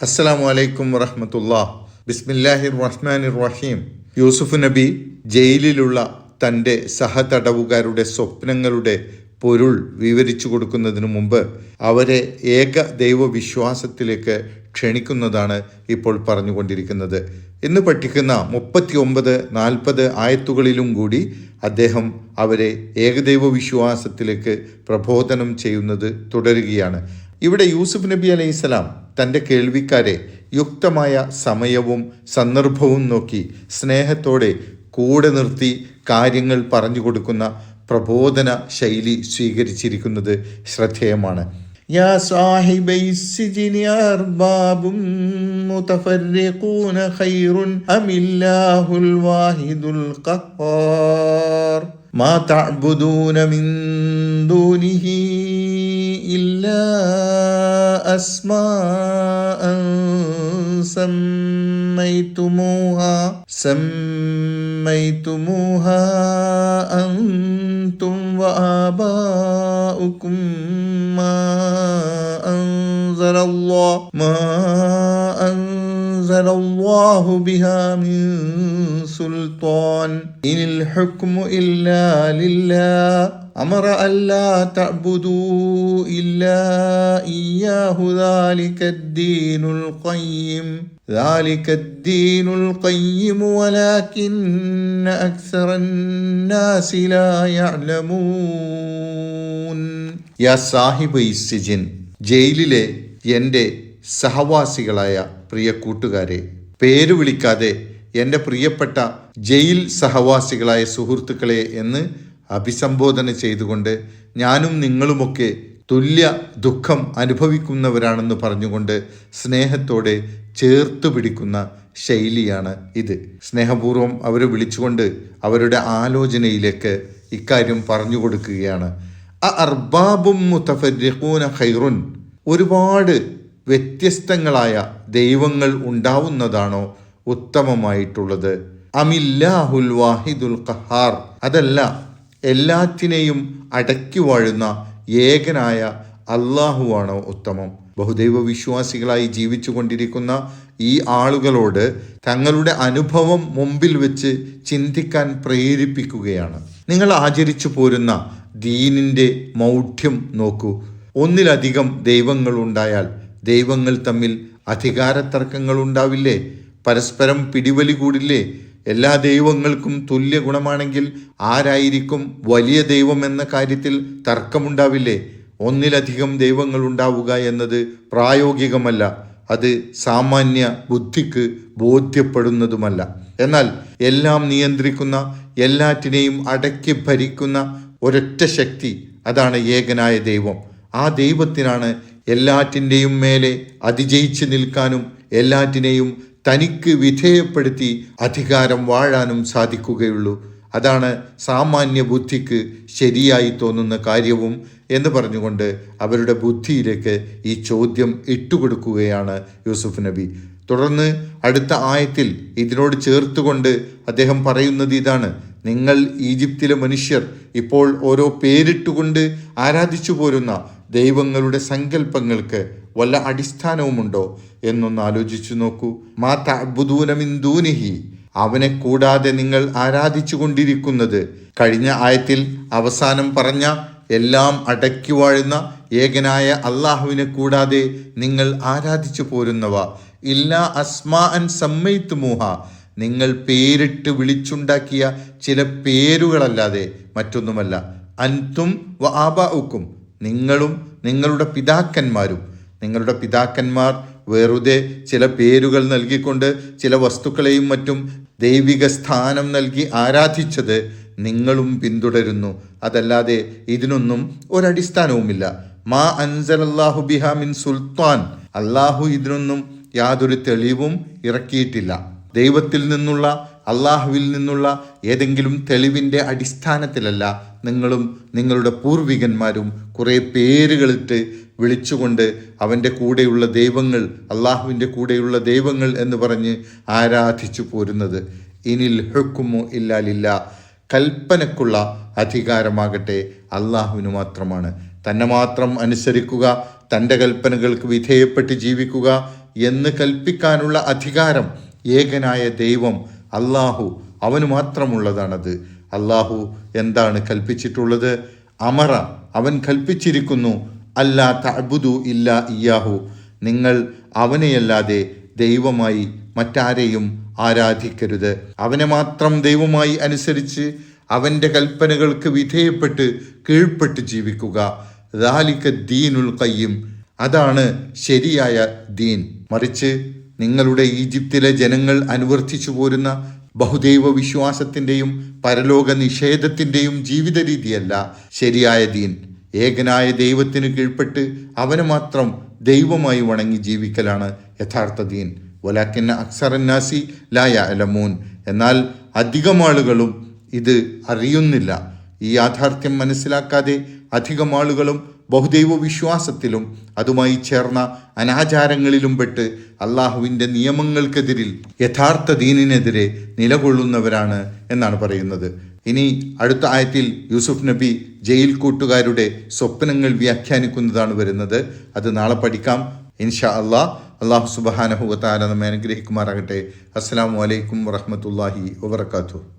അസ്സലാമു അലൈക്കും വറഹമത്തുല്ലാ ബിസ്മില്ലാഹിർ റഹ്മാനിർ റഹീം യൂസുഫ് നബി ജയിലിലുള്ള തന്റെ സഹതടവുകാരുടെ സ്വപ്നങ്ങളുടെ പൊരുൾ വിവരിച്ചു കൊടുക്കുന്നതിന് മുമ്പ് അവരെ ഏക ദൈവവിശ്വാസത്തിലേക്ക് ക്ഷണിക്കുന്നതാണ് ഇപ്പോൾ പറഞ്ഞുകൊണ്ടിരിക്കുന്നത്. ഇന്ന് പഠിക്കുന്ന മുപ്പത്തി ഒമ്പത് നാൽപ്പത് ആയത്തുകളിലും കൂടി അദ്ദേഹം അവരെ ഏകദൈവ വിശ്വാസത്തിലേക്ക് പ്രബോധനം ചെയ്യുന്നത് തുടരുകയാണ്. ഇവിടെ യൂസുഫ് നബി അലൈഹിസ്സലാം തൻ്റെ കേൾവിക്കാരെ യുക്തമായ സമയവും സന്ദർഭവും നോക്കി സ്നേഹത്തോടെ കൂടെ നിർത്തി കാര്യങ്ങൾ പറഞ്ഞു കൊടുക്കുന്ന പ്രബോധന ശൈലി സ്വീകരിച്ചിരിക്കുന്നത് ശ്രദ്ധേയമാണ് يا صاحبي السجن أرباب متفرقون خير أم الله الواحد القهار ما تعبدون من دونه إلا أسماء سميتموها. سميتموها أنتم وآباؤكم ما أنزل الله ما أنزل الله بها من سلطان. إن الحكم إلا لله. أمر ألا تعبدوا إلا إياه ذلك الدين القيم ذلك الدين القيم ولكن أكثر الناس لا يعلمون يا صاحب السجن ജയിലിലെ എൻ്റെ സഹവാസികളായ പ്രിയ കൂട്ടുകാരെ പേര് വിളിക്കാതെ എൻ്റെ പ്രിയപ്പെട്ട ജയിൽ സഹവാസികളായ സുഹൃത്തുക്കളെ എന്ന് അഭിസംബോധന ചെയ്തുകൊണ്ട് ഞാനും നിങ്ങളുമൊക്കെ തുല്യ ദുഃഖം അനുഭവിക്കുന്നവരാണെന്ന് പറഞ്ഞുകൊണ്ട് സ്നേഹത്തോടെ ചേർത്ത് പിടിക്കുന്ന ശൈലിയാണ് ഇത്. സ്നേഹപൂർവം അവരെ വിളിച്ചുകൊണ്ട് അവരുടെ ആലോചനയിലേക്ക് ഇക്കാര്യം പറഞ്ഞു കൊടുക്കുകയാണ്. അർബാബും മുത്തഫരിഖൂന ഖൈറുൻ ഒരുപാട് വ്യത്യസ്തങ്ങളായ ദൈവങ്ങൾ ഉണ്ടാവുന്നതാണോ ഉത്തമമായിട്ടുള്ളത്? അമില്ലാഹുൽ വാഹിദുൽ ഖഹാർ അതല്ല എല്ലാറ്റിനെയും അടക്കി വാഴുന്ന ഏകനായ അള്ളാഹുവാണോ ഉത്തമം. ബഹുദൈവ വിശ്വാസികളായി ജീവിച്ചു കൊണ്ടിരിക്കുന്ന ഈ ആളുകളോട് തങ്ങളുടെ അനുഭവം മുമ്പിൽ വെച്ച് ചിന്തിക്കാൻ പ്രേരിപ്പിക്കുകയാണ്. നിങ്ങൾ ആചരിച്ചു പോരുന്ന ദീനിന്റെ മൗഢ്യം നോക്കൂ. ഒന്നിലധികം ദൈവങ്ങൾ ഉണ്ടായാൽ ദൈവങ്ങൾ തമ്മിൽ അധികാര തർക്കങ്ങൾ ഉണ്ടാവില്ലേ? പരസ്പരം പിടിവലി കൂടില്ലേ? എല്ലാ ദൈവങ്ങൾക്കും തുല്യ ഗുണമാണെങ്കിൽ ആരായിരിക്കും വലിയ ദൈവം എന്ന കാര്യത്തിൽ തർക്കമുണ്ടാവില്ലേ? ഒന്നിലധികം ദൈവങ്ങൾ ഉണ്ടാവുക എന്നത് പ്രായോഗികമല്ല. അത് സാമാന്യ ബുദ്ധിക്ക് ബോധ്യപ്പെടുന്നതുമല്ല. എന്നാൽ എല്ലാം നിയന്ത്രിക്കുന്ന എല്ലാറ്റിനെയും അടക്കി ഭരിക്കുന്ന ഒരൊറ്റ ശക്തി അതാണ് ഏകനായ ദൈവം. ആ ദൈവത്തിനാണ് എല്ലാറ്റിന്റെയും മേലെ അതിജയിച്ച് നിൽക്കാനും എല്ലാറ്റിനെയും തനിക്ക് വിധേയപ്പെടുത്തി അധികാരം വാഴാനും സാധിക്കുകയുള്ളൂ. അതാണ് സാമാന്യ ബുദ്ധിക്ക് ശരിയായി തോന്നുന്ന കാര്യവും എന്ന് പറഞ്ഞുകൊണ്ട് അവരുടെ ബുദ്ധിയിലേക്ക് ഈ ചോദ്യം ഇട്ടുകൊടുക്കുകയാണ് യൂസുഫ് നബി. തുടർന്ന് അടുത്ത ആയത്തിൽ ഇതിനോട് ചേർത്തുകൊണ്ട് അദ്ദേഹം പറയുന്നത് ഇതാണ്. നിങ്ങൾ ഈജിപ്തിലെ മനുഷ്യർ ഇപ്പോൾ ഓരോ പേരിട്ടുകൊണ്ട് ആരാധിച്ചു പോരുന്ന ദൈവങ്ങളുടെ സങ്കല്പങ്ങൾക്ക് വല്ല അടിസ്ഥാനവുമുണ്ടോ? എന്നൊന്ന് ആലോചിച്ചു നോക്കൂ. മാ തബുദൂനമിന്ദൂനിഹി അവനെ കൂടാതെ നിങ്ങൾ ആരാധിച്ചു കൊണ്ടിരിക്കുന്നത് കഴിഞ്ഞ ആയത്തിൽ അവസാനം പറഞ്ഞ എല്ലാം അടക്കി വാഴുന്ന ഏകനായ അള്ളാഹുവിനെ കൂടാതെ നിങ്ങൾ ആരാധിച്ചു പോരുന്നവ. ഇല്ലാ അസ്മാ അൻ സമ്മയിത്തുമൂഹ നിങ്ങൾ പേരിട്ട് വിളിച്ചുണ്ടാക്കിയ ചില പേരുകളല്ലാതെ മറ്റൊന്നുമല്ല. അൻതും വ ആബാഉക്കും. നിങ്ങളും നിങ്ങളുടെ പിതാക്കന്മാരും നിങ്ങളുടെ പിതാക്കന്മാർ വെറുതെ ചില പേരുകൾ നൽകിക്കൊണ്ട് ചില വസ്തുക്കളെയും മറ്റും ദൈവിക സ്ഥാനം നൽകി ആരാധിച്ചത് നിങ്ങളും പിന്തുടരുന്നു. അതല്ലാതെ ഇതിനൊന്നും ഒരടിസ്ഥാനവുമില്ല. മാ അൻസലല്ലാഹു ബിഹ മിൻ സുൽത്താൻ. അള്ളാഹു ഇതിനൊന്നും യാതൊരു തെളിവും ഇറക്കിയിട്ടില്ല. ദൈവത്തിൽ നിന്നുള്ള അള്ളാഹുവിൽ നിന്നുള്ള ഏതെങ്കിലും തെളിവിന്റെ അടിസ്ഥാനത്തിലല്ല നിങ്ങളും നിങ്ങളുടെ പൂർവികന്മാരും കുറേ പേരുകളിട്ട് വിളിച്ചുകൊണ്ട് അവന്റെ കൂടെയുള്ള ദൈവങ്ങൾ അള്ളാഹുവിന്റെ കൂടെയുള്ള ദൈവങ്ങൾ എന്ന് പറഞ്ഞ് ആരാധിച്ചു പോരുന്നത്. ഇനിൽ ഹെക്കുമോ ഇല്ലാലില്ല. കൽപ്പനക്കുള്ള അധികാരമാകട്ടെ അള്ളാഹുവിന് മാത്രമാണ്. തന്നെ മാത്രം അനുസരിക്കുക തന്റെ കൽപ്പനകൾക്ക് വിധേയപ്പെട്ട് ജീവിക്കുക എന്ന് കൽപ്പിക്കാനുള്ള അധികാരം ഏകനായ ദൈവം അള്ളാഹു അവന് മാത്രമുള്ളതാണത്. അള്ളാഹു എന്താണ് കൽപ്പിച്ചിട്ടുള്ളത്? അമറ അവൻ കൽപ്പിച്ചിരിക്കുന്നു അല്ലാ തഅബുദു ഇല്ല ഇയാഹു നിങ്ങൾ അവനെയല്ലാതെ ദൈവമായി മറ്റാരെയും ആരാധിക്കരുത്. അവനെ മാത്രം ദൈവമായി അനുസരിച്ച് അവന്റെ കൽപ്പനകൾക്ക് വിധേയപ്പെട്ട് കീഴ്പ്പെട്ട് ജീവിക്കുക. ദാലിക്ക ദീനുൽ കയ്യും അതാണ് ശരിയായ ദീൻ. മറിച്ച് നിങ്ങളുടെ ഈജിപ്തിലെ ജനങ്ങൾ അനുവർത്തിച്ചു പോരുന്ന ബഹുദൈവ വിശ്വാസത്തിന്റെയും പരലോക നിഷേധത്തിന്റെയും ജീവിത രീതിയല്ല ശരിയായ ദീൻ. ഏകനായ ദൈവത്തിന് കീഴ്പ്പെട്ട് അവന് മാത്രം ദൈവമായി വണങ്ങി ജീവിക്കലാണ് യഥാർത്ഥ ദീൻ. വലാക്കിന്ന അക്സറന്നാസി ലായ അലമൂൻ എന്നാൽ അധികം ആളുകളും ഇത് അറിയുന്നില്ല. ഈ യാഥാർത്ഥ്യം മനസ്സിലാക്കാതെ അധികം ആളുകളും ബഹുദൈവ വിശ്വാസത്തിലും അതുമായി ചേർന്ന അനാചാരങ്ങളിലും പെട്ട് അള്ളാഹുവിന്റെ നിയമങ്ങൾക്കെതിരിൽ യഥാർത്ഥ ദീനിനെതിരെ നിലകൊള്ളുന്നവരാണ് എന്നാണ് പറയുന്നത്. ഇനി അടുത്ത ആയത്തിൽ യൂസുഫ് നബി ജയിൽ കൂട്ടുകാരുടെ സ്വപ്നങ്ങൾ വ്യാഖ്യാനിക്കുന്നതാണ് വരുന്നത്. അത് നാളെ പഠിക്കാം. ഇൻഷാ അള്ളാഹ് അള്ളാഹു സുബാനഹുവത്താല നമ്മെ അനുഗ്രഹിക്കുമാറാകട്ടെ. അസ്സാം വലൈക്കും വറഹമത്തല്ലാഹി വബർക്കാത്തു